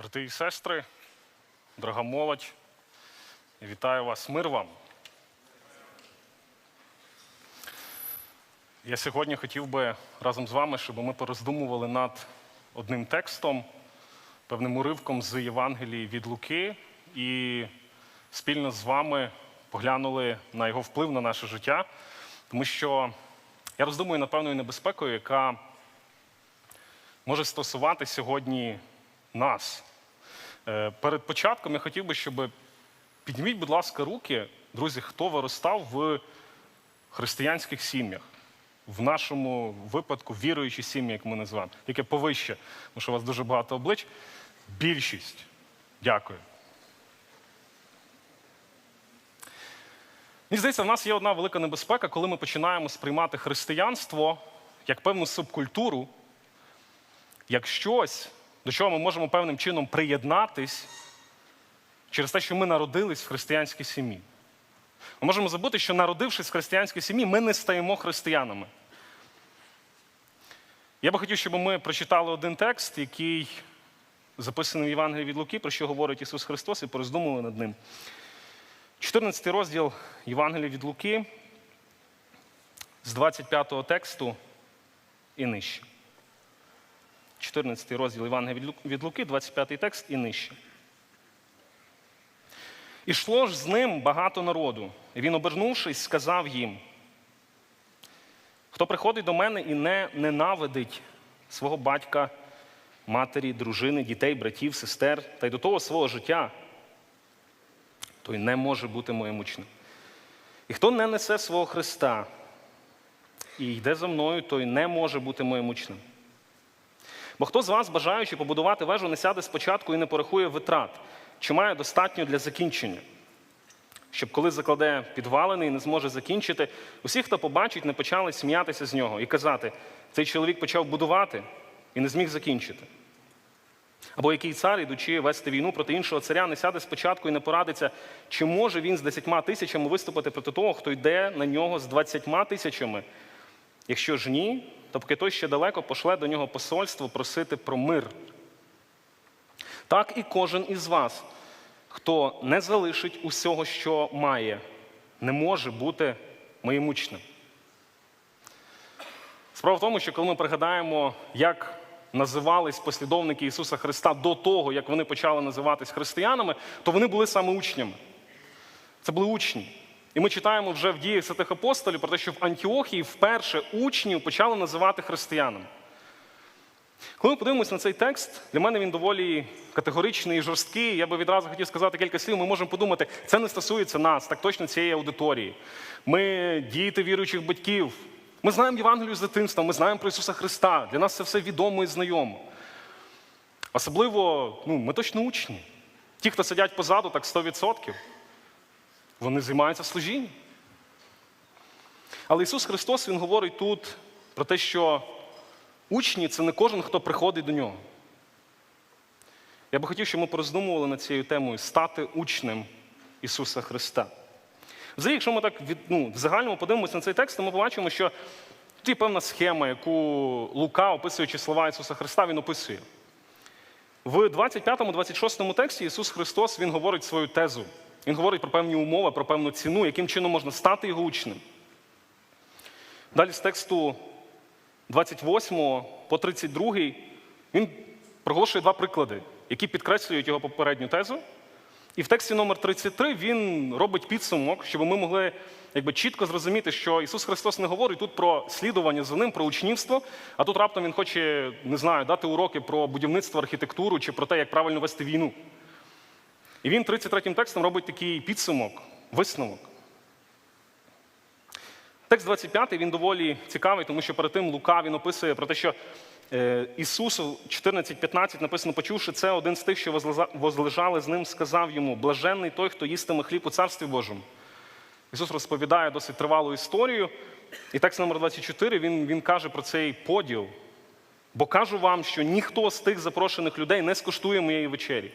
Брати і сестри, дорога молодь, вітаю вас, мир вам. Я сьогодні хотів би разом з вами, щоб ми пороздумували над одним текстом, певним уривком з Євангелії від Луки, і спільно з вами поглянули на його вплив на наше життя, тому що я роздумую над певною небезпекою, яка може стосувати сьогодні нас. Е, Перед початком я хотів би, щоб підніміть, будь ласка, руки, друзі, хто виростав в християнських сім'ях. В нашому випадку віруючі сім'ї, як ми називаємо, яке повище, тому що у вас дуже багато облич. Більшість. Дякую. Мені здається, в нас є одна велика небезпека, коли ми починаємо сприймати християнство як певну субкультуру, як щось, до чого ми можемо певним чином приєднатись через те, що ми народились в християнській сім'ї. Ми можемо забути, що народившись в християнській сім'ї, ми не стаємо християнами. Я би хотів, щоб ми прочитали один текст, який записаний в Євангелії від Луки, про що говорить Ісус Христос, і пороздумували над ним. 14 розділ Євангелія від Луки з 25 тексту і нижче. 14 розділ Євангелія від Луки, 25 текст і нижче. Ішло ж з ним багато народу. Він, обернувшись, сказав їм: хто приходить до мене і не ненавидить свого батька, матері, дружини, дітей, братів, сестер та й до того свого життя, той не може бути моїм учнем. І хто не несе свого Христа і йде за мною, той не може бути моїм учнем. Бо хто з вас, бажаючи побудувати вежу, не сяде спочатку і не порахує витрат, чи має достатньо для закінчення, щоб коли закладе підвалини і не зможе закінчити, усі, хто побачить, не почали сміятися з нього і казати, цей чоловік почав будувати і не зміг закінчити. Або який цар, ідучи вести війну проти іншого царя, не сяде спочатку і не порадиться, чи може він з десятьма тисячами виступити проти того, хто йде на нього з двадцятьма тисячами. Якщо ж ні, то поки той ще далеко пошле до нього посольство просити про мир. Так і кожен із вас, хто не залишить усього, що має, не може бути моїм учнем. Справа в тому, що коли ми пригадаємо, як називались послідовники Ісуса Христа до того, як вони почали називатись християнами, то вони були саме учнями. Це були учні. І ми читаємо вже в діях святих апостолів про те, що в Антіохії вперше учнів почали називати християнами. Коли ми подивимося на цей текст, для мене він доволі категоричний і жорсткий. Я би відразу хотів сказати кілька слів. Ми можемо подумати, це не стосується нас, так точно цієї аудиторії. Ми діти віруючих батьків. Ми знаємо Євангелію з дитинства, ми знаємо про Ісуса Христа. Для нас це все відомо і знайомо. Особливо, ну, ми точно учні. Ті, хто сидять позаду, так 100%. Вони займаються служінням. Але Ісус Христос Він говорить тут про те, що учні це не кожен, хто приходить до нього. Я би хотів, щоб ми пороздумували над цією темою стати учнем Ісуса Христа. Взагалі, якщо ми так від, ну, в загальному подивимося на цей текст, то ми побачимо, що тут є певна схема, яку Лука, описуючи слова Ісуса Христа, він описує. В 25-26 тексті Ісус Христос Він говорить свою тезу. Він говорить про певні умови, про певну ціну, яким чином можна стати його учнем. Далі з тексту 28 по 32 він проголошує два приклади, які підкреслюють його попередню тезу. І в тексті номер 33 він робить підсумок, щоб ми могли якби, чітко зрозуміти, що Ісус Христос не говорить тут про слідування за ним, про учнівство, а тут раптом Він хоче, не знаю, дати уроки про будівництво, архітектуру чи про те, як правильно вести війну. І він 33-м текстом робить такий підсумок, висновок. Текст 25 він доволі цікавий, тому що перед тим Лука він описує про те, що е, Ісусу 14.15 написано, почувши це, один з тих, що возлежали з ним, сказав йому: блаженний той, хто їстиме хліб у царстві Божому. Ісус розповідає досить тривалу історію. І текст номер 24 він, він каже про цей поділ. Бо кажу вам, що ніхто з тих запрошених людей не скуштує моєї вечері.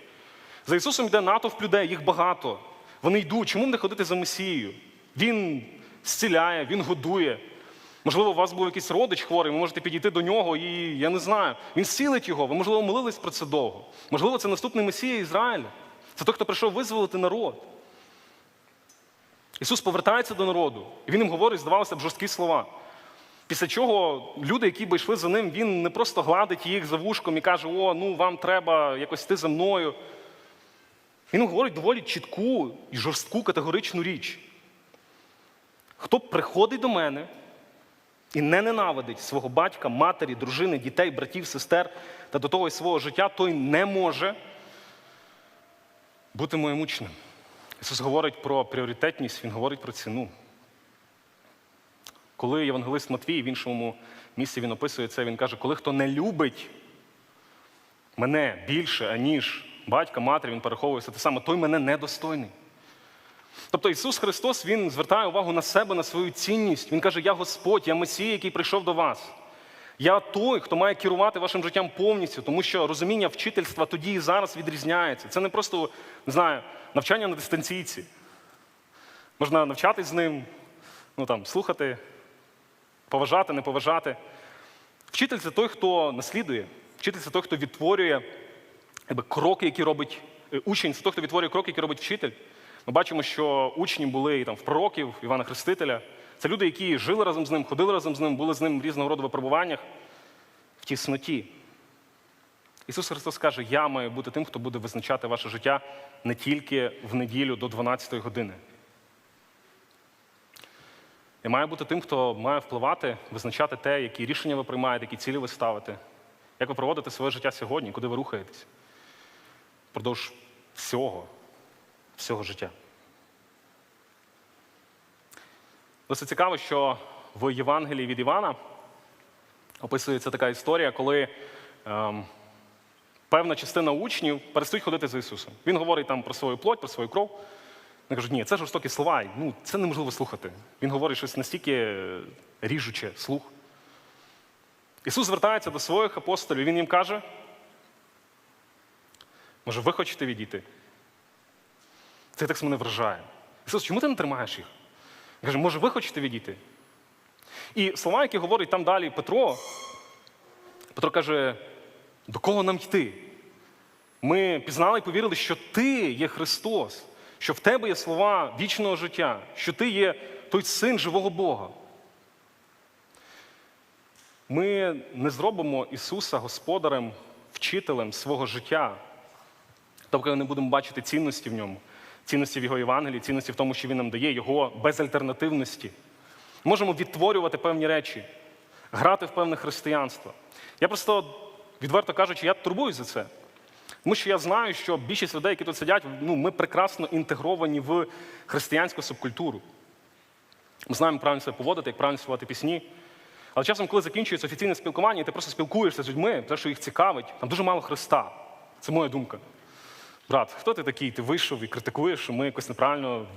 За Ісусом йде натовп людей, їх багато. Вони йдуть. Чому не ходити за Месією? Він зціляє, Він годує. Можливо, у вас був якийсь родич хворий, ви можете підійти до нього і я не знаю. Він зцілить його. Ви, можливо, молились про це довго. Можливо, це наступний Месія Ізраїля. Це той, хто прийшов визволити народ. Ісус повертається до народу, і він їм говорить, здавалося б, жорсткі слова. Після чого люди, які би йшли за ним, він не просто гладить їх за вушком і каже, о, ну вам треба якось йти за мною. Він говорить доволі чітку і жорстку категоричну річ. Хто приходить до мене і не ненавидить свого батька, матері, дружини, дітей, братів, сестер та до того й свого життя, той не може бути моїм учнем. Ісус говорить про пріоритетність, Він говорить про ціну. Коли євангелист Матвій в іншому місці він описує це, він каже, коли хто не любить мене більше, аніж батька, матері, він переховує все те саме, той мене недостойний. Тобто Ісус Христос Він звертає увагу на себе, на свою цінність. Він каже, я Господь, я Месія, який прийшов до вас. Я той, хто має керувати вашим життям повністю, тому що розуміння вчительства тоді і зараз відрізняється. Це не просто не знаю, навчання на дистанційці. Можна навчатись з ним, ну там, слухати, поважати, не поважати. Вчитель це той, хто наслідує. Вчитель це той, хто відтворює кроки, які робить е, учень, це той, хто відтворює кроки, які робить вчитель. Ми бачимо, що учні були і там, в пророків, Івана Хрестителя. Це люди, які жили разом з ним, ходили разом з ним, були з ним в різного роду випробуваннях в тісноті. Ісус Христос каже, я маю бути тим, хто буде визначати ваше життя не тільки в неділю до 12-ї години. Я маю бути тим, хто має впливати, визначати те, які рішення ви приймаєте, які цілі ви ставите, як ви проводите своє життя сьогодні, куди ви рухаєтесь впродовж всього, всього життя. Досить цікаво, що в Євангелії від Івана описується така історія, коли ем, певна частина учнів перестають ходити за Ісусом. Він говорить там про свою плоть, про свою кров. Вони кажуть, ні, це жорстокі слова, ну, це неможливо слухати. Він говорить щось настільки ріжуче слух. Ісус звертається до своїх апостолів, Він їм каже, може, ви хочете відійти? Цей текст мене вражає. Ісус, чому ти не тримаєш їх? Він каже, може, ви хочете відійти? І слова, які говорить там далі Петро, Петро каже, до кого нам йти? Ми пізнали і повірили, що ти є Христос, що в тебе є слова вічного життя, що ти є той син живого Бога. Ми не зробимо Ісуса господарем, вчителем свого життя, тобто не будемо бачити цінності в ньому, цінності в Його Євангелії, цінності в тому, що Він нам дає, Його безальтернативності. Можемо відтворювати певні речі, грати в певне християнство. Я просто, відверто кажучи, я турбуюсь за це. Тому що я знаю, що більшість людей, які тут сидять, ну, ми прекрасно інтегровані в християнську субкультуру. Ми знаємо, як правильно себе поводити, як правильно співати пісні. Але часом, коли закінчується офіційне спілкування, і ти просто спілкуєшся з людьми, те, що їх цікавить, там дуже мало Христа. Це моя думка. Брат, хто ти такий? Ти вийшов і критикуєш, що ми якось неправильно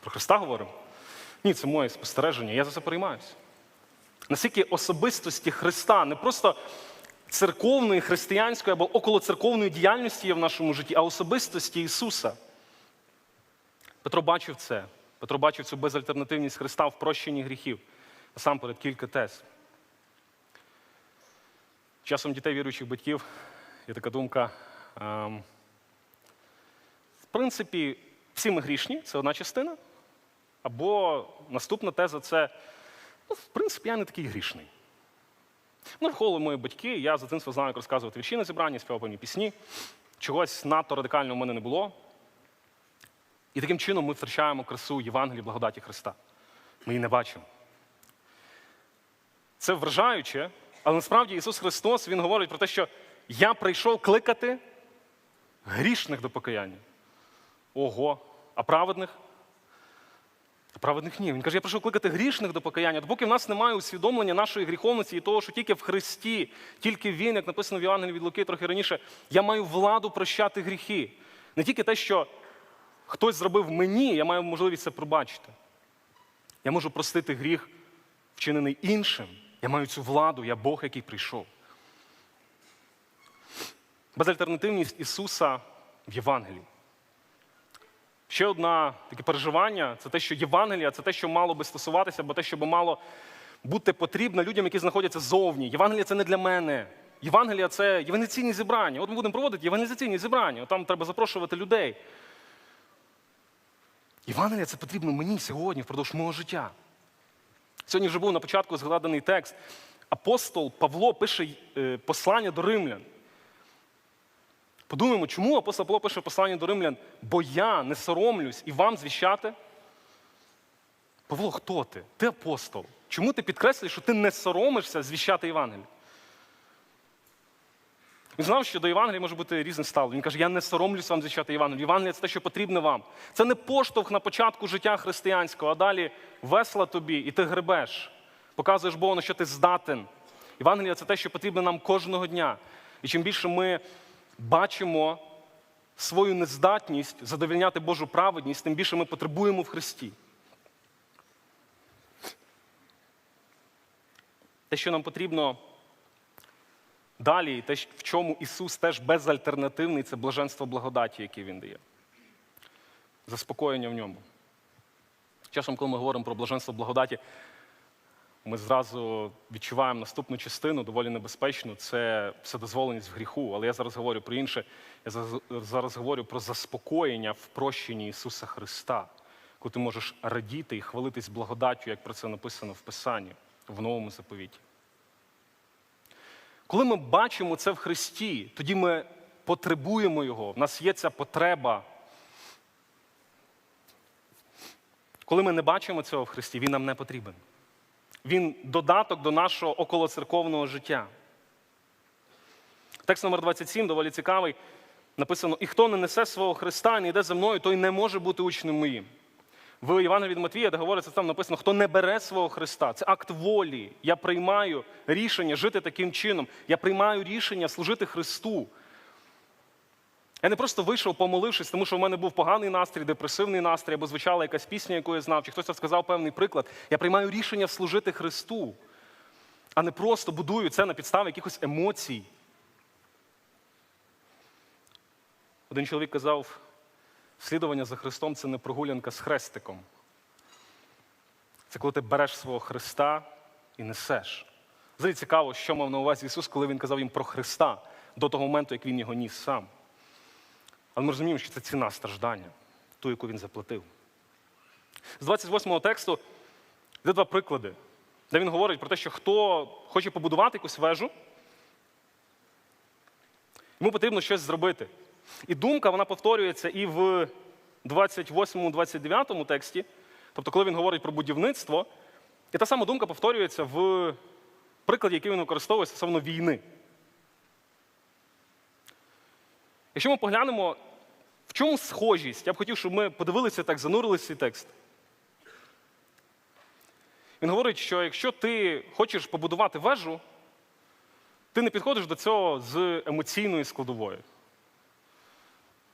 про Христа говоримо? Ні, це моє спостереження, я за це переймаюся. Наскільки особистості Христа не просто церковної, християнської або околоцерковної діяльності є в нашому житті, а особистості Ісуса. Петро бачив це. Петро бачив цю безальтернативність Христа в прощенні гріхів. Насамперед кілька тез. Часом дітей віруючих батьків є така думка. Ем, принципі, всі ми грішні, це одна частина. Або наступна теза це, ну, в принципі, я не такий грішний. Ну, вхоло мої батьки, я за дитинства знаю, як розказувати вірші на зібранні, співав певні пісні. Чогось надто радикального в мене не було. І таким чином ми втрачаємо красу Євангелії благодаті Христа. Ми її не бачимо. Це вражаюче, але насправді Ісус Христос Він говорить про те, що я прийшов кликати грішних до покаяння. Ого, а праведних? Праведних ні. Він каже, я прийшов кликати грішних до покаяння. Допоки в нас немає усвідомлення нашої гріховності і того, що тільки в Христі, тільки Він, як написано в Євангелії від Луки трохи раніше, я маю владу прощати гріхи. Не тільки те, що хтось зробив мені, я маю можливість це пробачити. Я можу простити гріх, вчинений іншим. Я маю цю владу, я Бог, який прийшов. Безальтернативність Ісуса в Євангелії. Ще одне таке переживання це те, що Євангелія це те, що мало би стосуватися, або те, що мало бути потрібна людям, які знаходяться ззовні. Євангелія це не для мене. Євангелія це євангелізаційні зібрання. От ми будемо проводити євангелізаційні зібрання. От Там треба запрошувати людей. Євангелія це потрібно мені сьогодні, впродовж мого життя. Сьогодні вже був на початку згаданий текст. Апостол Павло пише е, послання до римлян. Подумаємо, чому апостол Павло пише послання до римлян? Бо я не соромлюсь і вам звіщати. Павло, хто ти? Ти апостол. Чому ти підкреслюєш, що ти не соромишся звіщати Євангелію? Він знав, що до Євангелія може бути різне ставлення. Він каже, я не соромлюсь вам звіщати Євангелію. Євангелія це те, що потрібне вам. Це не поштовх на початку життя християнського, а далі весла тобі, і ти гребеш. Показуєш Богу, на що ти здатен. Євангелія це те, що потрібно нам кожного дня. І чим більше ми бачимо свою нездатність задовільняти Божу праведність, тим більше ми потребуємо в Христі. Те, що нам потрібно далі, те, в чому Ісус теж безальтернативний, це блаженство благодаті, яке Він дає. Заспокоєння в ньому. Часом, коли ми говоримо про блаженство благодаті, ми зразу відчуваємо наступну частину, доволі небезпечну, це вседозволеність в гріху. Але я зараз говорю про інше. Я зараз говорю про заспокоєння в прощенні Ісуса Христа, коли ти можеш радіти і хвалитись благодаттю, як про це написано в Писанні, в новому заповіті. Коли ми бачимо це в Христі, тоді ми потребуємо Його. В нас є ця потреба. Коли ми не бачимо цього в Христі, Він нам не потрібен. Він додаток до нашого околоцерковного життя. Текст номер 27 доволі цікавий. Написано: І хто не несе свого Христа і не йде за мною, той не може бути учнем моїм. В Івана від Матвія, де говориться, там написано, хто не бере свого Христа. Це акт волі. Я приймаю рішення жити таким чином. Я приймаю рішення служити Христу. Я не просто вийшов, помолившись, тому що в мене був поганий настрій, депресивний настрій, або звучала якась пісня, яку я знав, чи хтось розказав певний приклад. Я приймаю рішення служити Христу, а не просто будую це на підставі якихось емоцій. Один чоловік казав, слідування за Христом це не прогулянка з хрестиком. Це коли ти береш свого Христа і несеш. Взагалі цікаво, що мав на увазі Ісус, коли Він казав їм про Христа до того моменту, як Він його ніс сам. Але ми розуміємо, що це ціна страждання, ту, яку він заплатив. З 28 го тексту є два приклади, де він говорить про те, що хто хоче побудувати якусь вежу, йому потрібно щось зробити. І думка вона повторюється і в 28-29 тексті, тобто, коли він говорить про будівництво, і та сама думка повторюється в прикладі, який він використовує стосовно війни. Якщо ми поглянемо, в чому схожість, я б хотів, щоб ми подивилися так, занурилися цей текст. Він говорить, що якщо ти хочеш побудувати вежу, ти не підходиш до цього з емоційної складової.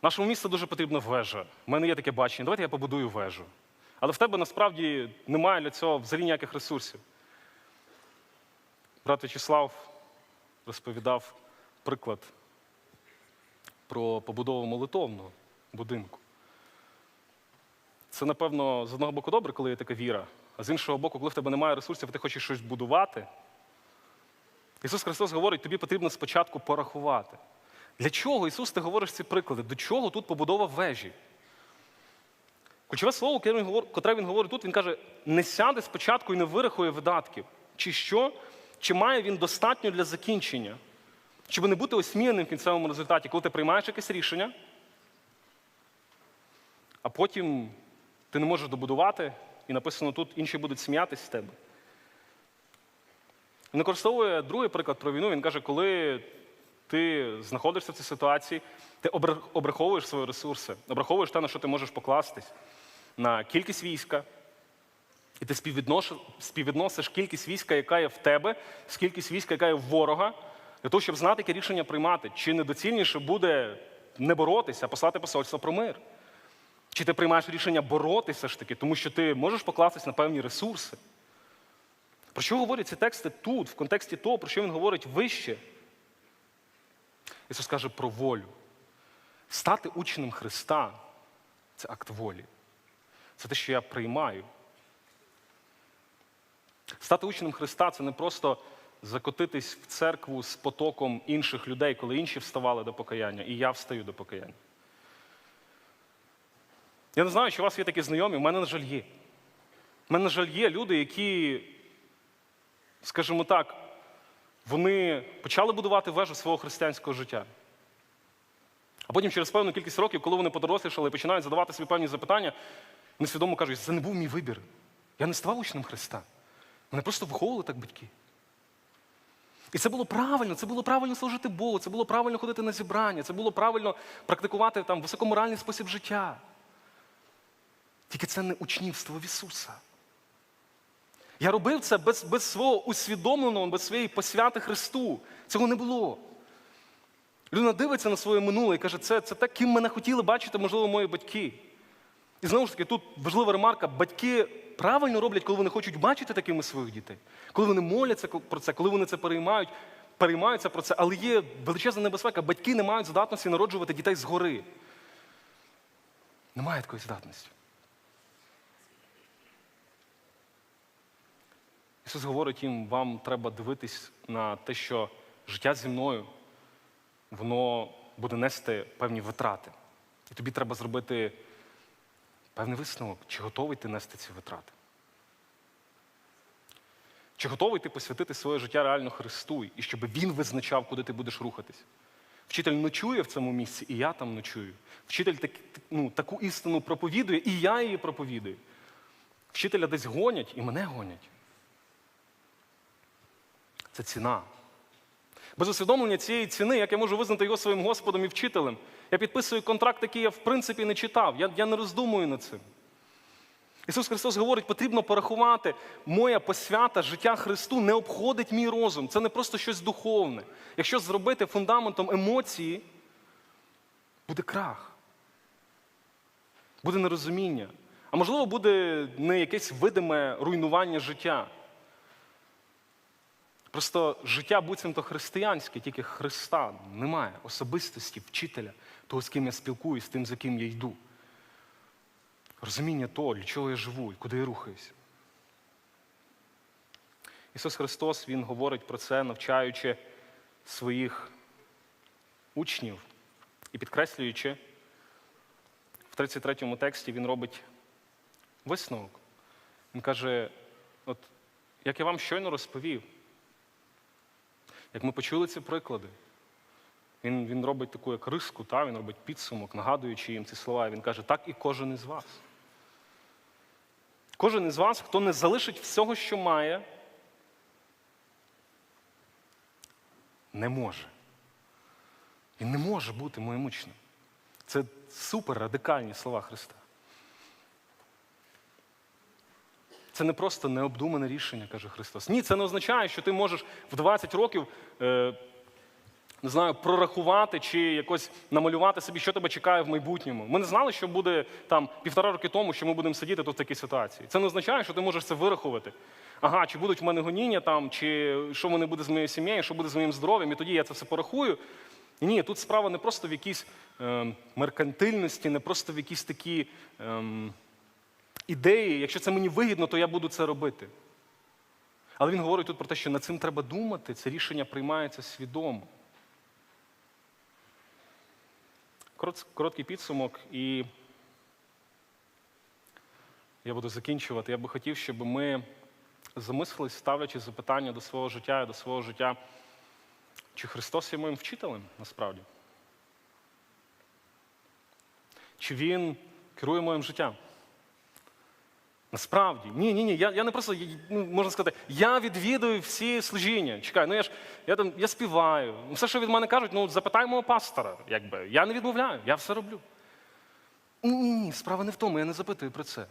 Нашому місту дуже потрібна вежа. У мене є таке бачення, давайте я побудую вежу. Але в тебе насправді немає для цього взагалі ніяких ресурсів. Брат В'ячеслав розповідав приклад про побудову молитовного будинку. Це, напевно, з одного боку добре, коли є така віра, а з іншого боку, коли в тебе немає ресурсів, ти хочеш щось будувати. Ісус Христос говорить, тобі потрібно спочатку порахувати. Для чого Ісус ти говориш ці приклади? До чого тут побудова вежі? Ключове слово, котре він говорить тут, він каже: не сяде спочатку і не вирахує видатків. Чи що? Чи має він достатньо для закінчення? Щоб не бути осміяним в кінцевому результаті, коли ти приймаєш якесь рішення, а потім ти не можеш добудувати, і написано тут, інші будуть сміятись з тебе. Він використовує другий приклад про війну. Він каже, коли ти знаходишся в цій ситуації, ти обраховуєш свої ресурси, обраховуєш те, на що ти можеш покластись, на кількість війська, і ти співвідносиш кількість війська, яка є в тебе, з кількість війська, яка є в ворога, для того, щоб знати, яке рішення приймати. Чи недоцільніше буде не боротися, а послати посольство про мир? Чи ти приймаєш рішення боротися ж таки, тому що ти можеш покластись на певні ресурси? Про що говорять ці тексти тут, в контексті того, про що він говорить вище? Ісус каже про волю. Стати учнем Христа це акт волі. Це те, що я приймаю. Стати учнем Христа це не просто закотитись в церкву з потоком інших людей, коли інші вставали до покаяння, і я встаю до покаяння. Я не знаю, чи у вас є такі знайомі, в мене, на жаль, є. У мене, на жаль, є люди, які, скажімо так, вони почали будувати вежу свого християнського життя. А потім через певну кількість років, коли вони подорослішали і починають задавати собі певні запитання, вони свідомо кажуть, це не був мій вибір. Я не ставав учнем Христа. Мене просто виховували так батьки. І це було правильно, це було правильно служити Богу, це було правильно ходити на зібрання, це було правильно практикувати там високоморальний спосіб життя. Тільки це не учнівство в Ісуса. Я робив це без, без свого усвідомленого, без своєї посвяти Христу. Цього не було. Людина дивиться на своє минуле і каже, це, це те, ким мене хотіли бачити, можливо, мої батьки. І знову ж таки, тут важлива ремарка: батьки правильно роблять, коли вони хочуть бачити такими своїх дітей, коли вони моляться про це, коли вони це переймають, переймаються про це, але є величезна небезпека. Батьки не мають здатності народжувати дітей згори. Немає такої здатності. Ісус говорить їм, вам треба дивитись на те, що життя зі мною, воно буде нести певні витрати. І тобі треба зробити певний висновок, чи готовий ти нести ці витрати. Чи готовий ти посвятити своє життя реально Христу, і щоб Він визначав, куди ти будеш рухатись? Вчитель ночує в цьому місці, і я там ночую. Вчитель так, ну, таку істину проповідує, і я її проповідую. Вчителя десь гонять, і мене гонять. Це ціна. Без усвідомлення цієї ціни, як я можу визнати його своїм Господом і вчителем, я підписую контракт, який я в принципі не читав. Я, я не роздумую над цим. Ісус Христос говорить, потрібно порахувати, моя посвята життя Христу не обходить мій розум. Це не просто щось духовне. Якщо зробити фундаментом емоції, буде крах, буде нерозуміння. А можливо, буде не якесь видиме руйнування життя. Просто життя буцімто християнське, тільки Христа немає особистості, вчителя, того, з ким я спілкуюсь, тим, за ким я йду. Розуміння того, для чого я живу і куди я рухаюсь. Ісус Христос Він говорить про це, навчаючи своїх учнів і підкреслюючи, в 33 му тексті Він робить висновок. Він каже: от як я вам щойно розповів, як ми почули ці приклади, він він робить таку як риску, та, він робить підсумок, нагадуючи їм ці слова. Він каже, так і кожен із вас. Кожен із вас, хто не залишить всього, що має, не може. Він не може бути моїм учнем. Це супер радикальні слова Христа. Це не просто необдумане рішення, каже Христос. Ні, це не означає, що ти можеш в 20 років е, не знаю, прорахувати чи якось намалювати собі, що тебе чекає в майбутньому. Ми не знали, що буде там півтора роки тому, що ми будемо сидіти тут в такій ситуації. Це не означає, що ти можеш це вирахувати. Ага, чи будуть в мене гоніння там, чи що мене буде з моєю сім'єю, що буде з моїм здоров'ям, і тоді я це все порахую. Ні, тут справа не просто в якійсь е, меркантильності, не просто в якійсь такі. Е, ідеї, якщо це мені вигідно, то я буду це робити. Але він говорить тут про те, що над цим треба думати, це рішення приймається свідомо. Короткий підсумок, і я буду закінчувати. Я би хотів, щоб ми замислились, ставлячи запитання до свого життя і до свого життя, чи Христос є моїм вчителем насправді? Чи Він керує моїм життям? Насправді, ні, ні, ні. Я я не просто ну, можна сказати, я відвідую всі служіння. Чекай, ну я ж я там я співаю. Все, що від мене кажуть, ну запитай мого пастора. Якби. Я не відмовляю, я все роблю. Ні, ні, ні, справа не в тому, я не запитую про це.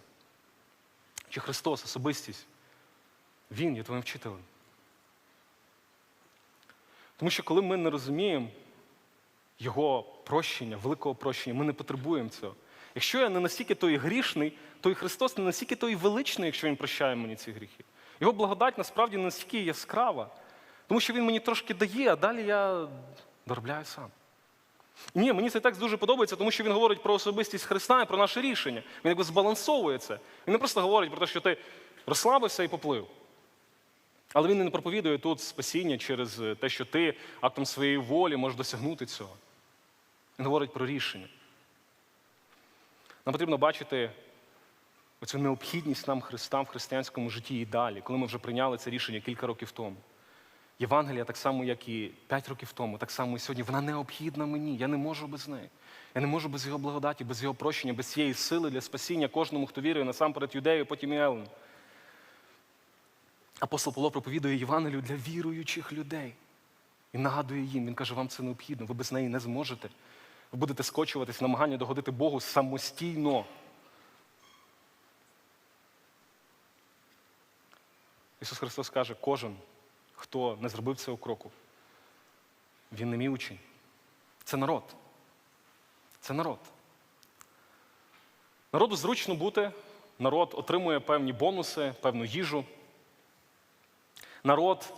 Чи Христос, особистість, Він є твоїм вчителем. Тому що коли ми не розуміємо Його прощення, великого прощення, ми не потребуємо цього. Якщо я не настільки той грішний, то і Христос не настільки той величний, якщо Він прощає мені ці гріхи. Його благодать насправді не настільки яскрава, тому що Він мені трошки дає, а далі я доробляю сам. Ні, мені цей текст дуже подобається, тому що він говорить про особистість Христа і про наше рішення. Він якби збалансовує це. Він не просто говорить про те, що ти розслабився і поплив. Але він не проповідує тут спасіння через те, що ти актом своєї волі можеш досягнути цього. Він говорить про рішення. Нам потрібно бачити оцю необхідність нам Христа в християнському житті і далі, коли ми вже прийняли це рішення кілька років тому. Євангелія, так само, як і 5 років тому, так само і сьогодні, вона необхідна мені. Я не можу без неї. Я не можу без його благодаті, без його прощення, без цієї сили для спасіння кожному, хто вірує, насамперед юдею, потім і Елену. Апостол Павло проповідує Євангелію для віруючих людей. І нагадує їм, він каже, вам це необхідно, ви без неї не зможете. Ви будете скочуватись в намагання догодити Богу самостійно. Ісус Христос каже, кожен, хто не зробив цього кроку, він не мій учень. Це народ. Це народ. Народу зручно бути, народ отримує певні бонуси, певну їжу. Народ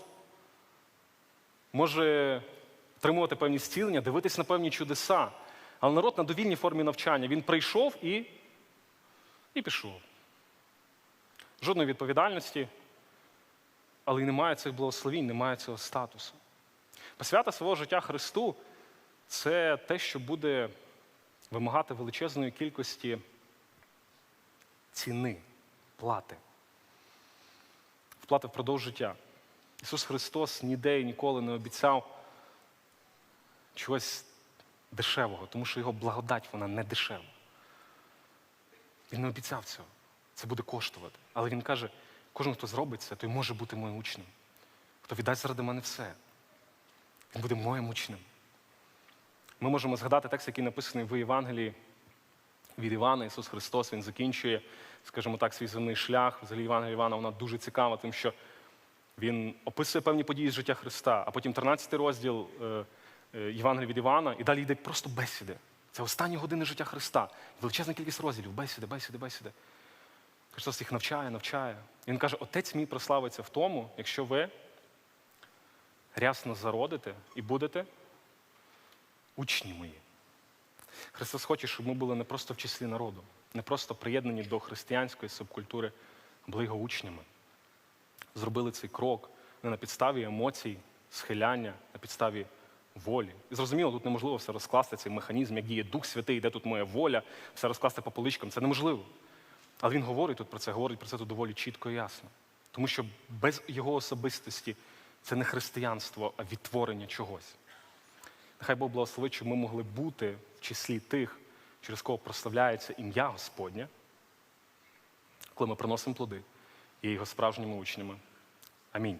може отримувати певні зцілення, дивитись на певні чудеса. Але народ на довільній формі навчання. Він прийшов і, і пішов. Жодної відповідальності, але й немає цих благословінь, немає цього статусу. Посвята свого життя Христу це те, що буде вимагати величезної кількості ціни, плати. Вплати впродовж життя. Ісус Христос ніде і ніколи не обіцяв чогось дешевого, тому що Його благодать вона не дешева. Він не обіцяв цього. Це буде коштувати. Але Він каже, кожен, хто зробить це, той може бути моїм учнем. Хто віддасть заради мене все. Він буде моїм учнем. Ми можемо згадати текст, який написаний в Євангелії від Івана. Ісус Христос, Він закінчує, скажімо так, свій земний шлях. Взагалі Євангелія Івана вона дуже цікава, тим, що він описує певні події з життя Христа, а потім 13 розділ е, Євангелія від Івана, і далі йде просто бесіди. Це останні години життя Христа. Величезна кількість розділів, бесіди, бесіди, бесіди. Христос їх навчає, навчає. І Він каже, Отець мій прославиться в тому, якщо ви рясно зародите і будете учні мої. Христос хоче, щоб ми були не просто в числі народу, не просто приєднані до християнської субкультури, а були його учнями. Зробили цей крок не на підставі емоцій, схиляння, на підставі волі. І зрозуміло, тут неможливо все розкласти, цей механізм, як діє Дух Святий, де тут моя воля, все розкласти по поличкам. Це неможливо. Але він говорить тут про це, говорить про це тут доволі чітко і ясно. Тому що без його особистості це не християнство, а відтворення чогось. Нехай Бог благословить, щоб ми могли бути в числі тих, через кого прославляється ім'я Господнє, коли ми приносимо плоди і його справжніми учнями. Амінь.